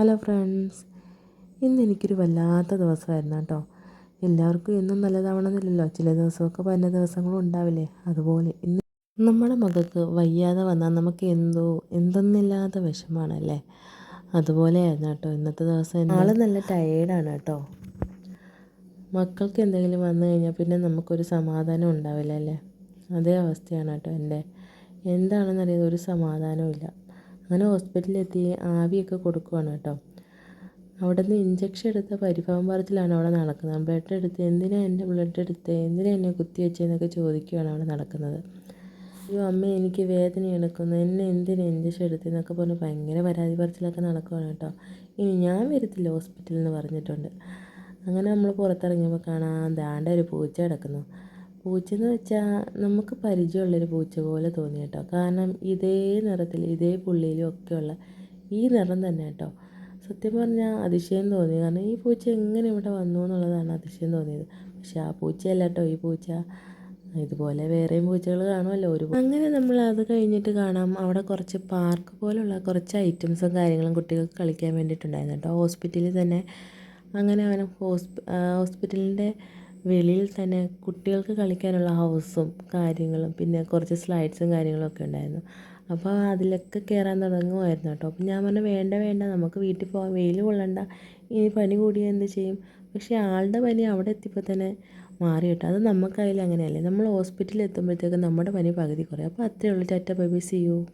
Hello friends ഇന്ന് എനിക്കൊരു വല്ലാത്ത ദിവസമായിരുന്നു കേട്ടോ. എല്ലാവർക്കും എന്നും നല്ലതാവണമെന്നില്ലല്ലോ. ചില ദിവസമൊക്കെ പല ദിവസങ്ങളും ഉണ്ടാവില്ലേ? അതുപോലെ ഇന്ന് നമ്മുടെ മകൾക്ക് വയ്യാതെ വന്നാൽ നമുക്ക് എന്തോ എന്തെന്നില്ലാത്ത വിഷമാണല്ലേ അതുപോലെയായിരുന്നു കേട്ടോ ഇന്നത്തെ ദിവസം നാളെ നല്ല ടയേർഡാണ് കേട്ടോ. മക്കൾക്ക് എന്തെങ്കിലും വന്നു കഴിഞ്ഞാൽ പിന്നെ നമുക്കൊരു സമാധാനം ഉണ്ടാവില്ല അല്ലേ അതേ അവസ്ഥയാണ് കേട്ടോ എന്റെ. എന്താണെന്നറിയാതെ ഒരു സമാധാനവും ഇല്ല. അങ്ങനെ ഹോസ്പിറ്റലിലെത്തി ആവിയൊക്കെ കൊടുക്കുവാണ് കേട്ടോ. അവിടെ നിന്ന് ഇഞ്ചക്ഷൻ എടുത്ത പരിഭവം പറച്ചിലാണ് അവിടെ നടക്കുന്നത്. ബ്ലഡ് എടുത്ത് എന്തിനാ എന്റെ ബ്ലഡ് എടുത്ത് എന്തിനാ എന്നെ കുത്തി വെച്ചതെന്നൊക്കെ ചോദിക്കുകയാണ് അവിടെ നടക്കുന്നത്. അയ്യോ അമ്മ എനിക്ക് വേദന എടുക്കുന്നു. എന്നെ എന്തിനാ ഇഞ്ചക്ഷൻ എടുത്തതെന്നൊക്കെ പറഞ്ഞ് ഭയങ്കര പരാതി പറച്ചിലൊക്കെ നടക്കുവാണ് കേട്ടോ. ഇനി ഞാൻ വരത്തില്ല ഹോസ്പിറ്റലിൽ എന്ന് പറഞ്ഞിട്ടുണ്ട്. അങ്ങനെ നമ്മൾ പുറത്തിറങ്ങിയപ്പോൾ കാണാൻ ദാണ്ട ഒരു പൂച്ച കിടക്കുന്നു. പൂച്ചയെന്ന് വെച്ചാൽ നമുക്ക് പരിചയമുള്ളൊരു പൂച്ച പോലെ തോന്നി കേട്ടോ. കാരണം ഇതേ നിറത്തിൽ ഇതേ പുള്ളിയിലും ഒക്കെയുള്ള ഈ നിറം തന്നെ കേട്ടോ. സത്യം പറഞ്ഞാൽ അതിശയം തോന്നി. കാരണം ഈ പൂച്ച എങ്ങനെ ഇവിടെ വന്നു എന്നുള്ളതാണ് അതിശയം തോന്നിയത്. പക്ഷെ ആ പൂച്ചയല്ല കേട്ടോ. ഈ പൂച്ച ഇതുപോലെ വേറെയും പൂച്ചകൾ കാണുമല്ലോ ഒരു അങ്ങനെ നമ്മൾ അത് കഴിഞ്ഞിട്ട് കാണാം. അവിടെ കുറച്ച് പാർക്ക് പോലുള്ള കുറച്ച് ഐറ്റംസും കാര്യങ്ങളും കുട്ടികൾക്ക് കളിക്കാൻ വേണ്ടിയിട്ടുണ്ടായിരുന്നു കേട്ടോ. ഹോസ്പിറ്റലിൽ തന്നെ അങ്ങനെ അവൻ ഹോസ്പിറ്റലിന്റെ വെളിയിൽ തന്നെ കുട്ടികൾക്ക് കളിക്കാനുള്ള ഹൗസും കാര്യങ്ങളും പിന്നെ കുറച്ച് സ്ലൈഡ്സും കാര്യങ്ങളൊക്കെ ഉണ്ടായിരുന്നു. അപ്പോൾ അതിലൊക്കെ കയറാൻ തുടങ്ങുമായിരുന്നു കേട്ടോ. അപ്പം ഞാൻ പറഞ്ഞു വേണ്ട വേണ്ട നമുക്ക് വീട്ടിൽ പോകാം. വെയിൽ കൊള്ളണ്ട. ഇനി പനി കൂടിയാൽ എന്ത് ചെയ്യും? പക്ഷേ ആളുടെ പനി അവിടെ എത്തിയപ്പോൾ തന്നെ മാറി കേട്ടോ. അത് നമുക്കായാലും അങ്ങനെയല്ലേ? നമ്മൾ ഹോസ്പിറ്റലിൽ എത്തുമ്പോഴത്തേക്കും നമ്മുടെ പനി പകുതി കുറയും. അപ്പോൾ അത്രയേ ഉള്ളൂ. Tata bye bye see you.